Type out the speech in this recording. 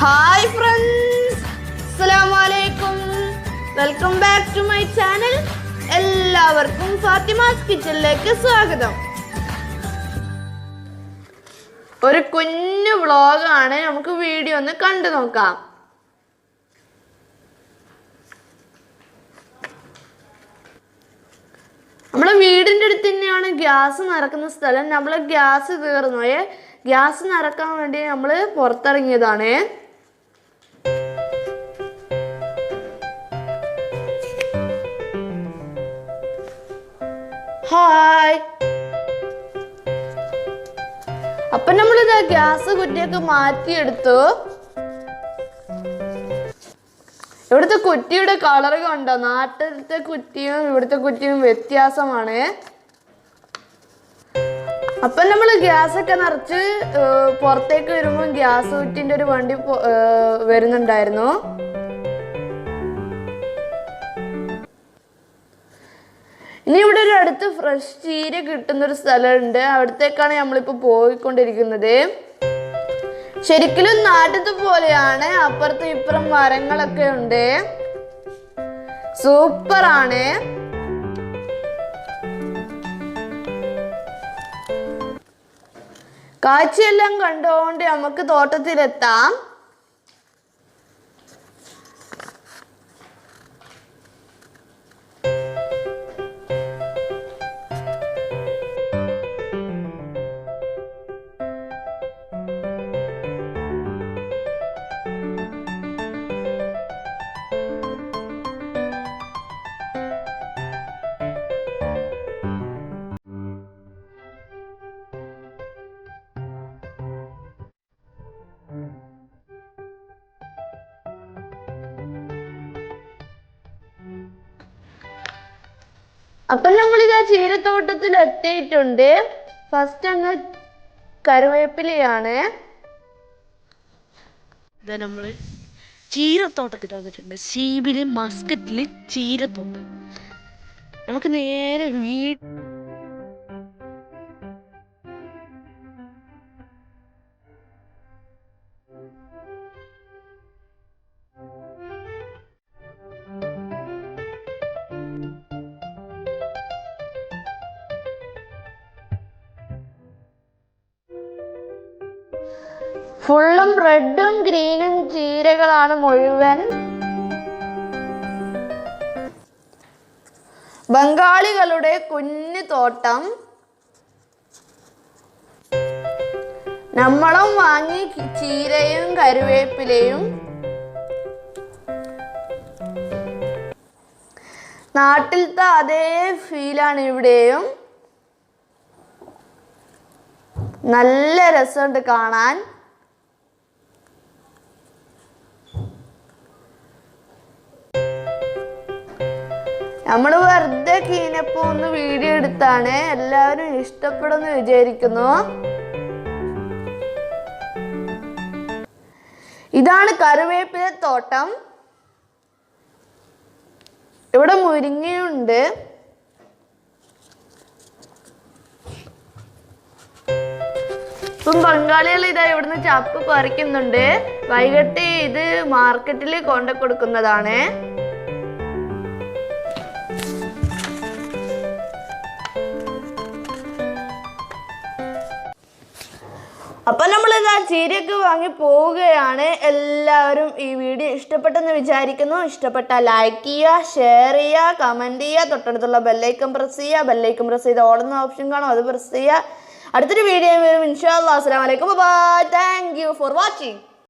Hi friends അസ്സലാമലൈക്കും welcome back to my channel എല്ലാവർക്കും ഫാത്തിമാസ് കിച്ചണിലേക്ക് സ്വാഗതം. ഒരു കുഞ്ഞു വ്ളോഗാണ് നമുക്ക് വീഡിയോ ഒന്ന് കണ്ടു നോക്കാം. നമ്മളെ വീടിന്റെ അടുത്ത് തന്നെയാണ് ഗ്യാസ് നിറക്കുന്ന സ്ഥലം. നമ്മളെ ഗ്യാസ് തീർന്നു. ഗ്യാസ് നിറക്കാൻ വേണ്ടി നമ്മൾ പുറത്തിറങ്ങിയതാണ്. ഹായ് അപ്പൊ നമ്മളിത് ഗ്യാസ് കുറ്റിയൊക്കെ മാറ്റിയെടുത്തു. ഇവിടുത്തെ കുറ്റിയുടെ കളർ കണ്ടോ? നാട്ടിലത്തെ കുറ്റിയും ഇവിടുത്തെ കുറ്റിയും വ്യത്യാസമാണ്. അപ്പൊ നമ്മൾ ഗ്യാസ് ഒക്കെ നിറച്ച് പുറത്തേക്ക് വരുമ്പോൾ ഗ്യാസ് കുറ്റിന്റെ ഒരു വണ്ടി വരുന്നുണ്ടായിരുന്നു. ഇനി ഇവിടെ അടുത്ത് ഫ്രഷ് ചീര കിട്ടുന്ന ഒരു സ്ഥലമുണ്ട്. അവിടത്തേക്കാണ് നമ്മളിപ്പോൾ പോയിക്കൊണ്ടിരിക്കുന്നത്. ശരിക്കും നാട്ടത്തെ പോലെയാണ്. അപ്പുറത്തും ഇപ്പുറം മരങ്ങളൊക്കെ ഉണ്ട്. സൂപ്പറാണ്. കാഴ്ചയെല്ലാം കണ്ടുകൊണ്ട് നമുക്ക് തോട്ടത്തിലെത്താം. അപ്പൊ ആ ചീരത്തോട്ടത്തിൽ എത്തിയിട്ടുണ്ട്. ഫസ്റ്റ് അങ്ങ് കരുവേപ്പിലയാണ് ഇതാ നമ്മൾ ചീരത്തോട്ടത്തിൽ വന്നിട്ടുണ്ട്. സീബിൽ മസ്കറ്റിലും ചീരത്തോട്ടം. നമുക്ക് നേരെ വീ ഫുള്ളും റെഡും ഗ്രീനും ചീരകളാണ് മുഴുവൻ. ബംഗാളികളുടെ കുഞ്ഞു തോട്ടം. നമ്മളും വാങ്ങി ചീരയും കരുവേപ്പിലയും. നാട്ടിലത്തെ അതേ ഫീലാണ് ഇവിടെയും. നല്ല രസമുണ്ട് കാണാൻ. നമ്മൾ വെറുതെ കീനപ്പോ ഒന്ന് വീഡിയോ എടുത്താണ്. എല്ലാവരും ഇഷ്ടപ്പെടുമെന്ന് വിചാരിക്കുന്നു. ഇതാണ് കറിവേപ്പില തോട്ടം. ഇവിടെ മുരിങ്ങയുണ്ട്. ഇപ്പം ബംഗാളികൾ ഇതാ ഇവിടുന്ന് ചപ്പ് പറിക്കുന്നുണ്ട്. വൈകിട്ട് ഇത് മാർക്കറ്റിൽ കൊണ്ടു കൊടുക്കുന്നതാണ് അപ്പൊ ഇതാ ചീരയൊക്കെ വാങ്ങി പോവുകയാണ്. എല്ലാവരും ഈ വീഡിയോ ഇഷ്ടപ്പെട്ടെന്ന് വിചാരിക്കുന്നു. ഇഷ്ടപ്പെട്ട ലൈക്ക് ചെയ്യുക ഷെയർ ചെയ്യുക കമന്റ് ചെയ്യുക തൊട്ടടുത്തുള്ള ബെല്ലൈക്കൺ പ്രസ് ചെയ്യുക ബെല്ലൈക്കൺ പ്രസ് ചെയ്ത് ഓടുന്ന ഓപ്ഷൻ കാണും അത് പ്രസ് ചെയ്യുക. അടുത്തൊരു വീഡിയോ വരും. ഇൻഷാ അല്ലാ വലൈക്കും bye thank you for watching